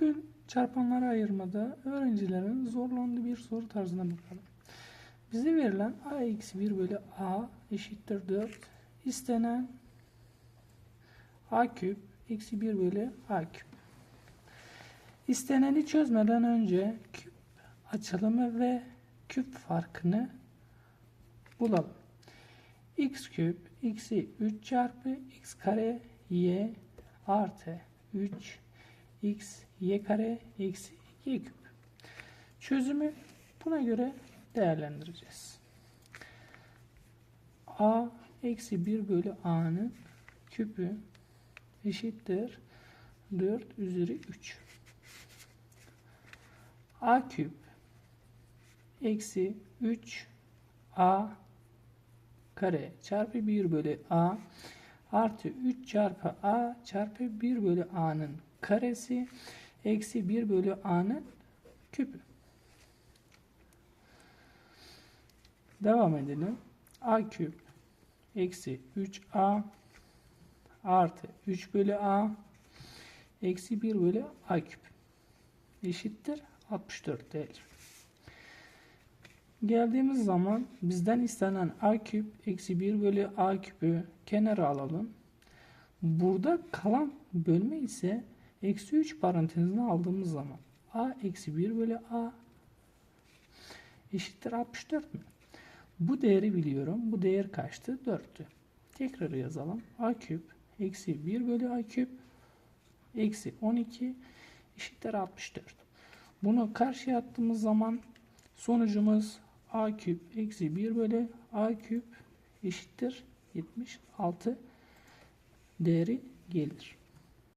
Bugün çarpanları ayırmada öğrencilerin zorlandığı bir soru tarzına bakalım. Bize verilen a eksi 1 bölü a eşittir 4. İstenen a küp eksi 1 bölü a küp. İsteneni çözmeden önce küp açılımı ve küp farkını bulalım. x küp eksi 3 çarpı x kare y artı 3 x y kare eksi y küp. Çözümü buna göre değerlendireceğiz. a eksi 1 bölü a'nın küpü eşittir 4 üzeri 3. a küp eksi 3 a kare çarpı 1 bölü a artı 3 çarpı a çarpı 1 bölü a'nın karesi eksi 1 bölü a'nın küpü. Devam edelim. a küp eksi 3a artı 3 bölü a eksi 1 bölü a küp eşittir 64 değer. Geldiğimiz zaman bizden istenen a küp eksi 1 bölü a küpü kenara alalım. Burada kalan bölme ise eksi 3 parantezine aldığımız zaman a eksi 1 bölü a eşittir 64 mü? Bu değeri biliyorum. Bu değer kaçtı? 4'tü. Tekrar yazalım. a küp eksi 1 bölü a küp eksi 12 eşittir 64. Bunu karşıya attığımız zaman sonucumuz a küp eksi 1 bölü a küp eşittir 76 değeri gelir.